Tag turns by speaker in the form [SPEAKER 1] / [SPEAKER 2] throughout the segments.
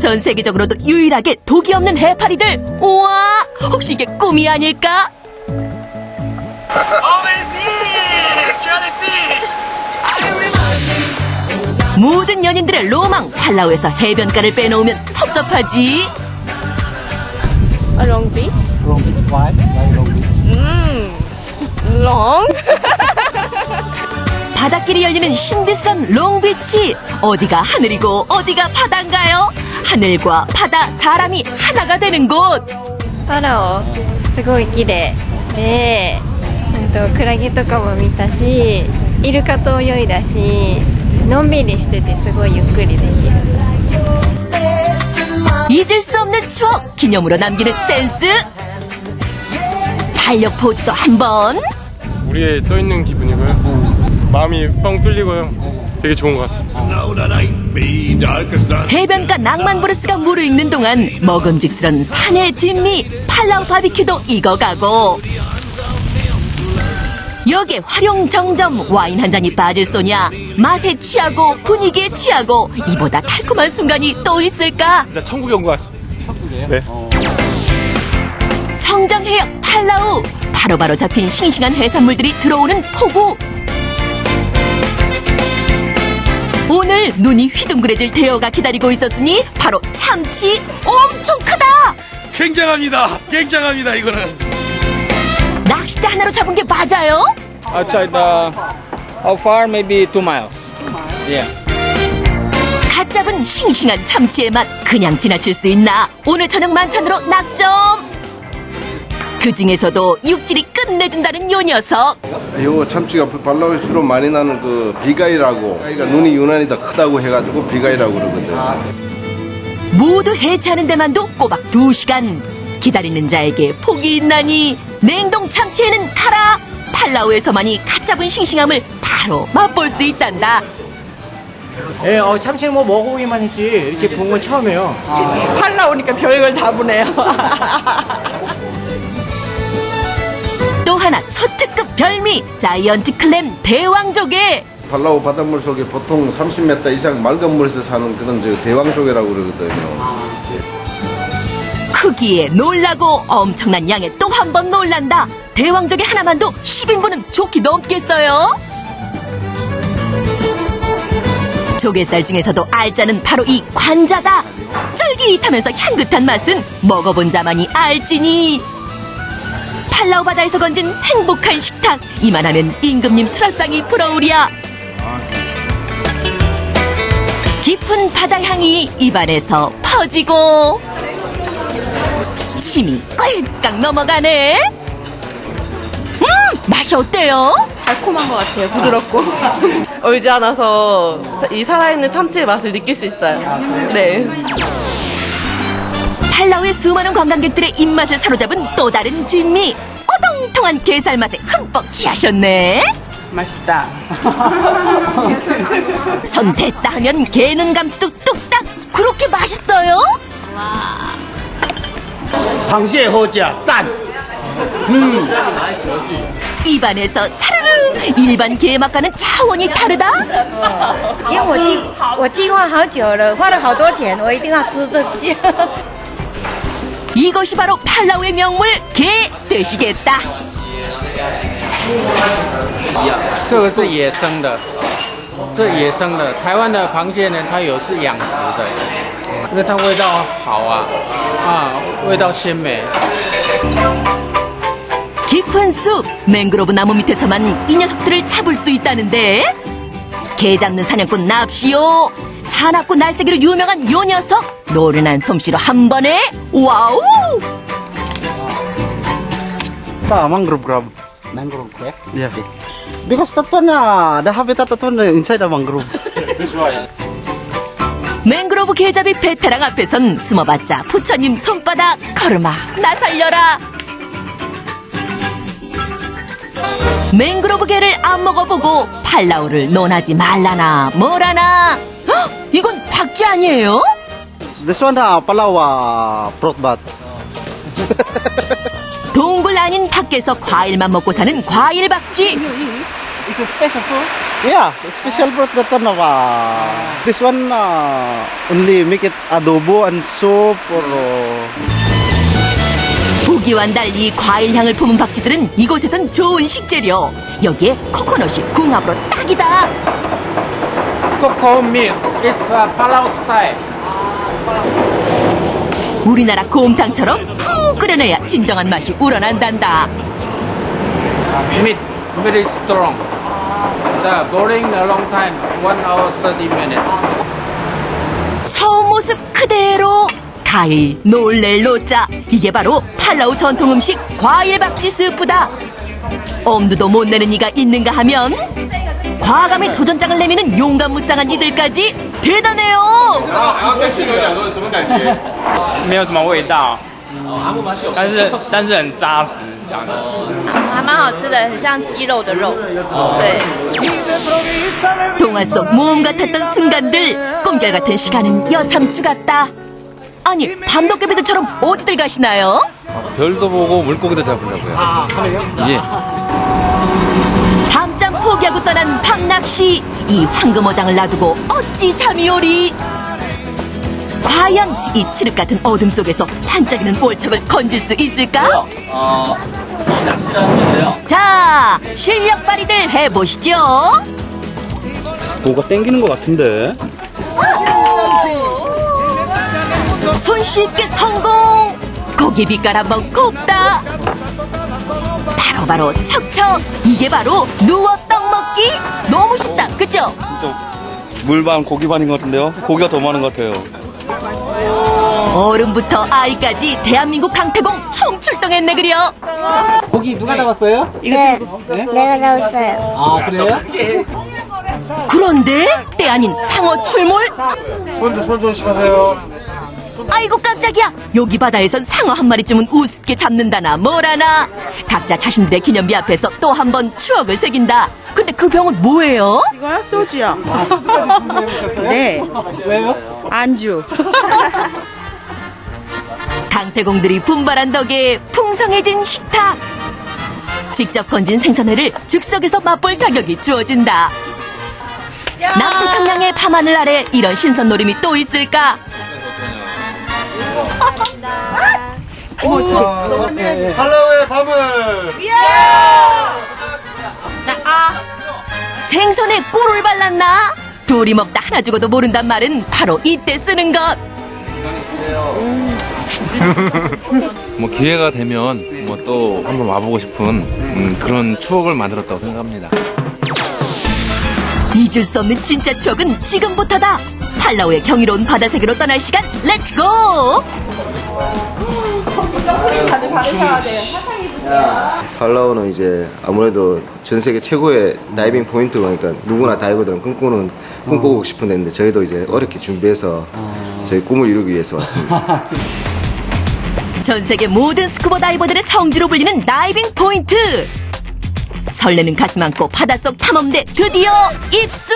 [SPEAKER 1] 전 세계적으로도 유일하게 독이 없는 해파리들. 우와, 혹시 이게 꿈이 아닐까? 모든 연인들의 로망 팔라우에서 해변가를 빼놓으면 섭섭하지.
[SPEAKER 2] A long beach?
[SPEAKER 3] Long beach. Why? Why long beach?
[SPEAKER 2] Long?
[SPEAKER 1] 바닷길이 열리는 신비스런 롱비치. 어디가 하늘이고 어디가 바다인가요? 하늘과 바다, 사람이 하나가 되는 곳.
[SPEAKER 2] パラオすごい綺麗で、うんと、クラゲとかも見たしイルカと泳いだしのんびりしててすごいゆっくりできる
[SPEAKER 1] 잊을 수 없는 추억 기념으로 남기는 센스. 달력 포즈도 한번.
[SPEAKER 4] 우리에 떠 있는 기분이고요. 마음이 뻥 뚫리고요. 되게 좋은 것 같아요.
[SPEAKER 1] 해변가 낭만 브루스가 무르익는 동안 먹음직스런 산의 진미 팔라우 바비큐도 익어가고 여기에 활용 정점 와인 한 잔이 빠질 소냐 맛에 취하고 분위기에 취하고 이보다 달콤한 순간이 또 있을까
[SPEAKER 4] 진짜 천국에 온 것 같습니다. 네.
[SPEAKER 1] 청정해역 팔라우 바로바로 잡힌 싱싱한 해산물들이 들어오는 포구 오늘 눈이 휘둥그레질 대어가 기다리고 있었으니 바로 참치 엄청 크다
[SPEAKER 5] 굉장합니다. 굉장합니다. 이거는.
[SPEAKER 1] 낚싯대 하나로 잡은 게 맞아요?
[SPEAKER 3] Outside the. How far? Maybe two miles. Yeah.
[SPEAKER 1] 갓 잡은 싱싱한 참치의 맛 그냥 지나칠 수 있나 오늘 저녁 만찬으로 낙점 그 중에서도 육질이 끝내준다는 요 녀석
[SPEAKER 6] 요 참치가 발라오에 주로 많이 나는 그 비가이라고. 비가이가 눈이 유난히 더 크다고 해가지고 비가이라고 그러거든.
[SPEAKER 1] 모두 해체하는 데만도 꼬박 두시간. 기다리는 자에게 복이 있나니 냉동 참치에는 카라. 팔라우에서만이 갓 잡은 싱싱함을 바로 맛볼 수 있단다.
[SPEAKER 7] 예, 어, 참치 뭐 먹어보기만 했지. 이렇게 본 건 처음이에요.
[SPEAKER 8] 팔라 오니까 별걸 다 보네요.
[SPEAKER 1] 또 하나 초특급 별미 자이언트 클램 대왕조개
[SPEAKER 6] 발라오 바닷물 속에 보통 30m 이상 맑은 물에서 사는 그런 저 대왕조개라고 그러거든요
[SPEAKER 1] 크기에 놀라고 엄청난 양에 또 한 번 놀란다. 대왕조개 하나만도 10인분은 좋기 넘겠어요. 조개살 중에서도 알짜는 바로 이 관자다. 쫄깃하면서 향긋한 맛은 먹어본 자만이 알지니. 팔라우 바다에서 건진 행복한 식탁. 이만하면 임금님 수라상이 불어오랴. 깊은 바다 향이 입안에서 퍼지고 침이 꼴깍 넘어가네. 음, 맛이 어때요?
[SPEAKER 9] 달콤한 것 같아요. 부드럽고 얼지 않아서 사- 이 살아있는 참치의 맛을 느낄 수 있어요. 네.
[SPEAKER 1] 팔라우의 수많은 관광객들의 입맛을 사로잡은 또 다른 진미. 어동통한 게살 맛에 흠뻑 취하셨네.
[SPEAKER 8] 맛있다.
[SPEAKER 1] 손 댔다 하면 개는 감치도 뚝딱 그렇게 맛있어요?
[SPEAKER 7] 당시에 허지야, 짠!
[SPEAKER 1] 입안에서 사르르 일반 게 맛과는 차원이 다르다.
[SPEAKER 2] 因为我计我计划好久了，花了好多钱，我一定要吃这些。
[SPEAKER 1] 이것이 바로 팔라우의 명물 게 되시겠다.
[SPEAKER 3] 这个是野生的，这野生的。台湾的螃蟹呢，它有是养殖的，因为它味道好啊，啊，味道鲜美。
[SPEAKER 1] 깊은 숲 맹그로브 나무 밑에서만 이 녀석들을 잡을 수 있다는데 개 잡는 사냥꾼 납시오 사납고 날쌔기로 유명한 요 녀석 노련한 솜씨로 한 번에 와우
[SPEAKER 7] 다 mangrove crab.
[SPEAKER 3] Mangrove crab.
[SPEAKER 7] Yeah. Because that one, uh, the habitat that one inside the mangrove.
[SPEAKER 1] 맹그로브 개잡이 베테랑 앞에선 숨어봤자 부처님 손바닥 걸음아 나 살려라 맹그로브 개를 안 먹어보고 팔라우를 논하지 말라나 뭐라나 헉, 이건 박쥐 아니에요?
[SPEAKER 7] This one, uh, Palau uh, fruit bat.
[SPEAKER 1] 동굴 아닌 밖에서 과일만 먹고 사는 과일 박쥐
[SPEAKER 7] It's a special fruit. Yeah, special for the Tanava. This one uh, only make it adobo and soup or uh,
[SPEAKER 1] 보기와는 달리 과일 향을 품은 박쥐들은 이곳에선 좋은 식재료. 여기에 코코넛이 궁합으로 딱이다.
[SPEAKER 3] Coco meat is uh, Palau style.
[SPEAKER 1] 우리나라 곰탕처럼 푹 끓여내야 진정한 맛이 우러난단다.
[SPEAKER 3] Meat very strong. The boiling a long time, one hour thirty minutes.
[SPEAKER 1] 처음 모습 그대로 가히 놀랠 노자 이게 바로 팔라우 전통 음식 과일 박쥐 스프다 엄두도 못 내는 이가 있는가 하면 과감히 도전장을 내미는 용감무쌍한 이들까지 대단해요
[SPEAKER 10] 没有什么味道，但是但是很扎实，这样子。
[SPEAKER 2] 还蛮好吃的，很像鸡肉的肉。对。
[SPEAKER 1] 동화 속 모험 같았던 순간들 꿈결 같은 시간은 여삼추 같다 아니 밤도깨비들처럼 어디들 가시나요?
[SPEAKER 10] 별도 보고 물고기도 잡으려고요. 아, 그래요? 예.
[SPEAKER 1] 포기하고 떠난 밤낚시 이 황금어장을 놔두고 어찌 잠이 오리? 과연 이 칠흑 같은 어둠 속에서 반짝이는 월척을 건질 수 있을까? 자 실력 발휘들 해보시죠.
[SPEAKER 7] 뭐가 땡기는 것 같은데.
[SPEAKER 1] 손쉽게 성공! 고기 빛깔 한번 곱다! 바로바로 척척! 이게 바로 떡 너무 쉽다 그쵸?
[SPEAKER 10] 물반 고기 반인 것 같은데요? 고기가 더 많은 것 같아요.
[SPEAKER 1] 어른부터 아이까지 대한민국 강태공 총출동했네 그려
[SPEAKER 7] 고기 누가 잡았어요?
[SPEAKER 2] 네. 내가 잡았어요.
[SPEAKER 7] 아 그래요?
[SPEAKER 1] 그런데 때 아닌 상어 출몰
[SPEAKER 6] 손, 손 조심하세요.
[SPEAKER 1] 아이고 깜짝이야 여기 바다에선 상어 한 마리쯤은 우습게 잡는다나 뭐라나 각자 자신들의 기념비 앞에서 또 한 번 추억을 새긴다 근데 그 병은 뭐예요?
[SPEAKER 8] 이거요? 소주요. 네.
[SPEAKER 7] 왜요?
[SPEAKER 8] 안주.
[SPEAKER 1] 강태공들이 분발한 덕에 풍성해진 식탁 직접 건진 생선회를 즉석에서 맛볼 자격이 주어진다 남태평양의 밤하늘 아래 이런 신선 노림이 또 있을까
[SPEAKER 6] 팔라우의 밤을
[SPEAKER 1] 생선에 꿀을 발랐나? 둘이 먹다 하나 죽어도 모른단 말은 바로 이때 쓰는 것.
[SPEAKER 10] 뭐 기회가 되면 뭐 또 한번 와보고 싶은 음, 그런 추억을 만들었다고 생각합니다.
[SPEAKER 1] 잊을 수 없는 진짜 추억은 지금부터다. 팔라우의 경이로운 바다 세계로 떠날 시간, 렛츠고!
[SPEAKER 6] 팔라우는 이제 아무래도 전 세계 최고의 다이빙 포인트가 그러니까 누구나 다이버들은 꿈꾸는 꿈꾸고 싶은 데인데 저희도 이제 어렵게 준비해서 저희 꿈을 이루기 위해서 왔습니다.
[SPEAKER 1] 전 세계 모든 스쿠버 다이버들의 성지로 불리는 다이빙 포인트. 설레는 가슴 안고 바닷속 탐험대 드디어 입수!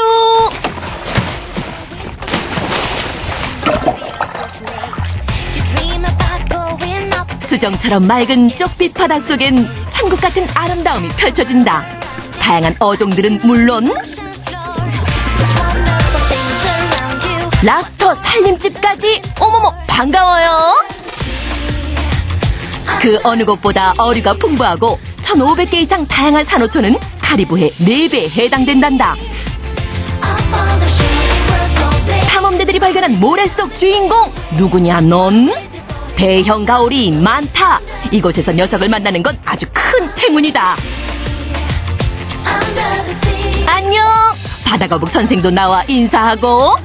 [SPEAKER 1] 수정처럼 맑은 쪽빛 바닷속엔 천국 같은 아름다움이 펼쳐진다. 다양한 어종들은 물론 랍스터 살림집까지 어머머 반가워요. 그 어느 곳보다 어류가 풍부하고 1,500개 이상 다양한 산호초는 카리브해 4배에 해당된단다. 탐험대들이 발견한 모래 속 주인공 누구냐 넌? 대형 가오리 많다. 이곳에서 녀석을 만나는 건 아주 큰 행운이다. 안녕. 바다거북 선생도 나와 인사하고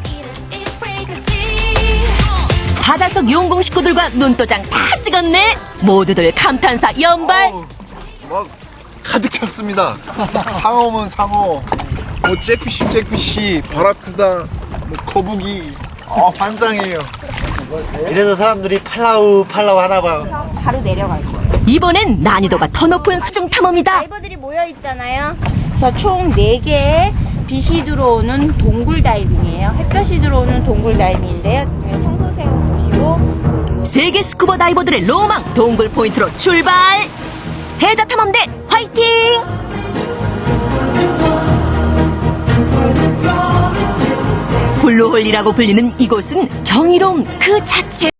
[SPEAKER 1] 바닷속 용공 식구들과 눈도장 다 찍었네. 모두들 감탄사 연발.
[SPEAKER 11] 막 가득 찼습니다. 상어면 상어, 뭐 잭피쉬 잭피쉬, 바라쿠다, 뭐 거북이, 어 환상이에요.
[SPEAKER 7] 이래서 사람들이 팔라우 팔라우 하나 봐.
[SPEAKER 1] 이번엔 난이도가 더 높은 수중 탐험이다.
[SPEAKER 2] 다이버들이 모여 있잖아요. 그래서 총 4개의 빛이 들어오는 동굴 다이빙이에요. 햇볕이 들어오는 동굴 다이빙인데요. 네, 청소생을 보시고
[SPEAKER 1] 세계 스쿠버 다이버들의 로망 동굴 포인트로 출발. 해자 탐험대 화이팅! 블루홀이라고 불리는 이곳은 경이로움 그 자체.